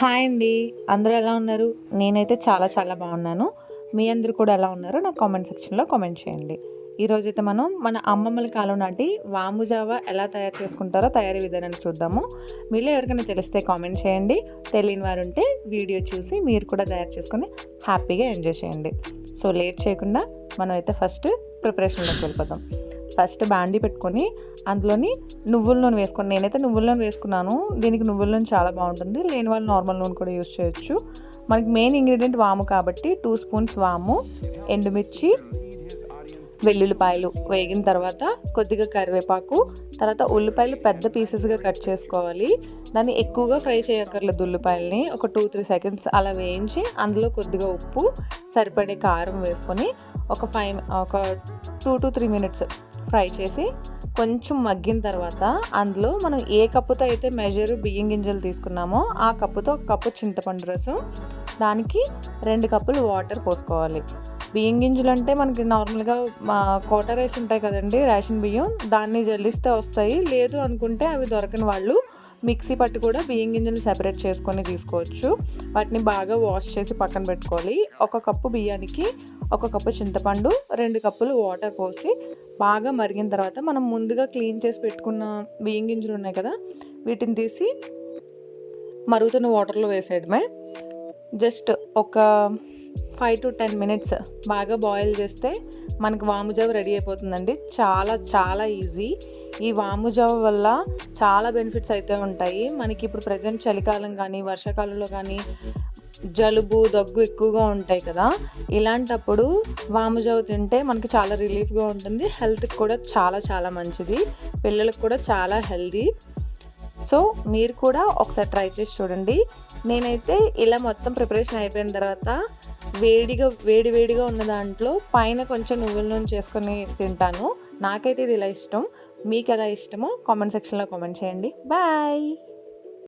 Hi అండి. అందరూ ఎలా ఉన్నారు? నేనైతే చాలా చాలా బాగున్నాను. మీ అందరూ కూడా ఎలా ఉన్నారో నాకు కామెంట్ సెక్షన్లో కామెంట్ చేయండి. ఈరోజైతే మనం మన అమ్మమ్మల కాలం నాటి వాము జావా ఎలా తయారు చేసుకుంటారో తయారీ విధానాన్ని చూద్దాము. మీలో ఎవరికైనా తెలిస్తే కామెంట్ చేయండి. తెలియని వారు ఉంటే వీడియో చూసి మీరు కూడా తయారు చేసుకొని హ్యాపీగా ఎంజాయ్ చేయండి. సో లేట్ చేయకుండా మనం అయితే ఫస్ట్ ప్రిపరేషన్లోకి వెళ్ళిపోతాం ఫస్ట్ బాండీ పెట్టుకొని అందులోని నువ్వుల నూనె వేసుకొని నేనైతే నువ్వుల నూనె వేసుకున్నాను. దీనికి నువ్వుల నూనె చాలా బాగుంటుంది. లేని వాళ్ళు నార్మల్ నూనె కూడా యూస్ చేయొచ్చు. మనకి మెయిన్ ఇంగ్రీడియంట్ వాము కాబట్టి టూ స్పూన్స్ వాము ఎండుమిర్చి వెల్లుల్లిపాయలు వేగిన తర్వాత కొద్దిగా కరివేపాకు తర్వాత ఉల్లిపాయలు పెద్ద పీసెస్గా కట్ చేసుకోవాలి. దాన్ని ఎక్కువగా ఫ్రై చేయక్కర్లేదు ఉల్లిపాయలని. ఒక టూ త్రీ సెకండ్స్ అలా వేయించి అందులో కొద్దిగా ఉప్పు సరిపడే కారం వేసుకొని ఒక ఫైవ్ ఒక two to three minutes fry చేసి కొంచెం మగ్గిన తర్వాత అందులో మనం ఏ కప్పుతో అయితే మెజరు బియ్యం గింజలు తీసుకున్నామో ఆ కప్పుతో ఒక కప్పు చింతపండు రసం దానికి రెండు కప్పులు వాటర్ పోసుకోవాలి. బియ్యం గింజలు అంటే మనకి నార్మల్గా మా కోట రైస్ ఉంటాయి కదండి రేషన్ బియ్యం దాన్ని జల్లిస్తే వస్తాయి. లేదు అనుకుంటే అవి దొరకని వాళ్ళు మిక్సీ పట్టి కూడా బియ్యం గింజలు సెపరేట్ చేసుకొని తీసుకోవచ్చు. వాటిని బాగా వాష్ చేసి పక్కన పెట్టుకోవాలి. ఒక కప్పు బియ్యానికి ఒక కప్పు చింతపండు రెండు కప్పులు వాటర్ పోసి బాగా మరిగిన తర్వాత మనం ముందుగా క్లీన్ చేసి పెట్టుకున్న బియ్యం గింజలు ఉన్నాయి కదా వీటిని తీసి మరుగుతున్న వాటర్లో వేసేయడమే. జస్ట్ ఒక ఫైవ్ టు టెన్ మినిట్స్ బాగా బాయిల్ చేస్తే మనకు వాముజావ రెడీ అయిపోతుందండి. చాలా చాలా ఈజీ. ఈ వాముజావ వల్ల చాలా బెనిఫిట్స్ అయితే ఉంటాయి. మనకి ఇప్పుడు ప్రజెంట్ చలికాలం కానీ వర్షాకాలంలో కానీ జలుబు దగ్గు ఎక్కువగా ఉంటాయి కదా. ఇలాంటప్పుడు వాముజావ తింటే మనకి చాలా రిలీఫ్గా ఉంటుంది. హెల్త్కి కూడా చాలా చాలా మంచిది. పిల్లలకు కూడా చాలా హెల్దీ సో మీరు కూడా ఒకసారి ట్రై చేసి చూడండి. నేనైతే ఇలా మొత్తం ప్రిపరేషన్ అయిపోయిన తర్వాత వేడిగా వేడి వేడిగా ఉన్న దాంట్లో పైన కొంచెం నువ్వుల నూనె చేసుకొని తింటాను. నాకైతే ఇది ఇలా ఇష్టం. మీకు ఎలా ఇష్టమో కామెంట్ సెక్షన్లో కామెంట్ చేయండి. బాయ్!